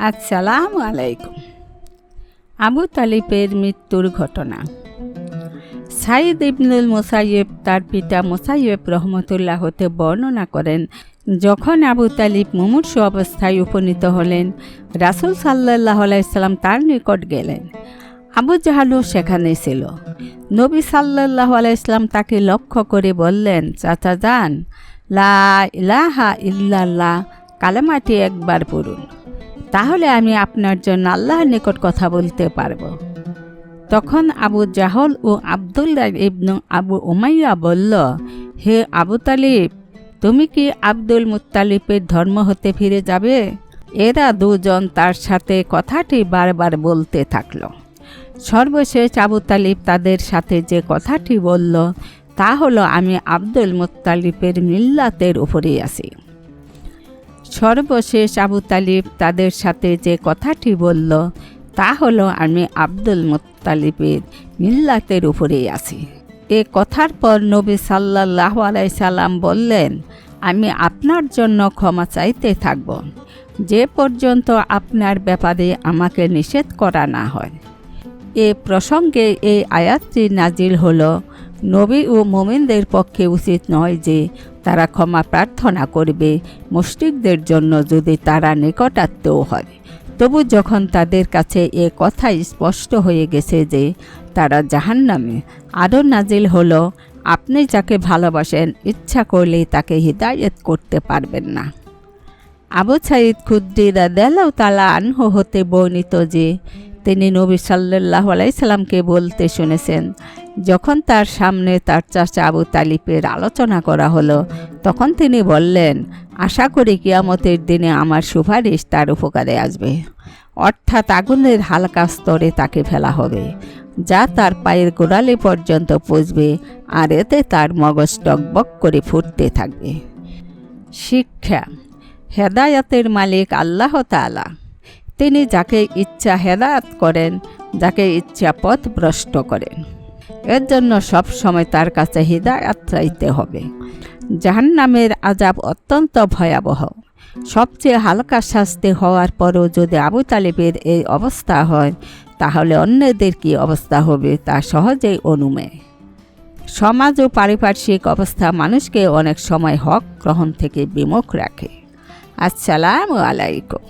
আসসালামু আলাইকুম। আবু তালিবের মৃত্যুর ঘটনা। সাইদ ইবনুল মোসাইয়েব তার পিতা মোসাইয়েব রহমতুল্লাহ হতে বর্ণনা করেন, যখন আবু তালিব মুমূর্ষ অবস্থায় উপনীত হলেন, রাসুল সাল্লাহ আলাইসাল্লাম তার নিকট গেলেন। আবু জাহালও সেখানে ছিল। নবী সাল্লাহ আলাইসলাম তাকে লক্ষ্য করে বললেন, চাচা, যান। লা ইলাহা ইল্লাল্লাহ। কালেমাটি একবার পড়ুন। তাহলে আমি আপনার জন্য আল্লাহর নিকট কথা বলতে পারব। তখন আবু জাহল ও আবদুল্লাহ ইবনু আবু উমাইয়া বলল, হে আবু তালিব, তুমি কি আব্দুল মুত্তালিবের ধর্ম হতে ফিরে যাবে? এরা দুজন তার সাথে কথাটি বারবার বলতে থাকল। সর্বশেষ আবু তালিব তাদের সাথে যে কথাটি বলল, তা হলো আমি আব্দুল মুত্তালিবের মিল্লাতের উপরেই আছি। সর্বশেষ আবু তালিব তাদের সাথে যে কথাটি বলল, তা হলো, আমি আব্দুল মুত্তালিবের মিল্লাতের উপরেই আছি। এ কথার পর নবী সাল্লাহ আলাই সাল্লাম বললেন, আমি আপনার জন্য ক্ষমা চাইতে থাকব। যে পর্যন্ত আপনার ব্যাপারে আমাকে নিষেধ করা না হয়। এ প্রসঙ্গে এই আয়াতটি নাজিল হলো নবী ও মোমিনদের পক্ষে উচিত নয় যে তারা ক্ষমা প্রার্থনা করবে। মুষ্টিকদের জন্য যদি তারা নিকটাত্মীয় হয়, তবু যখন তাদের কাছে এ কথা স্পষ্ট হয়ে গেছে যে তারা জাহান্নামে আরও নাজিল হলো, আপনি যাকে ভালোবাসেন, ইচ্ছা করলেই তাকে হিদায়ত করতে পারবেন না। আবু সাইদ খুদ্দি রাদেলাউ তালা আনহু হতে বর্ণিত যে তিনি নবী সাল্লাহ আলাইসাল্লামকে বলতে শুনেছেন, যখন তার সামনে তার চাচা আবু তালিবের আলোচনা করা হলো, তখন তিনি বললেন, আশা করি কিয়ামতের দিনে আমার সুপারিশ তার উপকারে আসবে। অর্থাৎ আগুনের হালকা স্তরে তাকে ফেলা হবে, যা তার পায়ের গোড়ালি পর্যন্ত পৌঁছবে আর এতে তার মগজ টকবক করে ফুটতে থাকবে। শিক্ষা, হেদায়তের মালিক আল্লাহ তালা তিনি যাকে ইচ্ছা হেদায়ত করেন, যাকে ইচ্ছা পথ ভ্রষ্ট করেন। এর জন্য সব সময় তার কাছে হৃদায়ত চাইতে হবে। জাহান্নামের আজাব অত্যন্ত ভয়াবহ। সবচেয়ে হালকা শাস্তি হওয়ার পরও যদি আবু তালিবের এই অবস্থা হয়, তাহলে অন্যদের কি অবস্থা হবে তা সহজেই অনুমেয় সমাজ ও পারিপার্শ্বিক অবস্থা মানুষকে অনেক সময় হক গ্রহণ থেকে বিমুখ রাখে। আসসালামু আলাইকুম।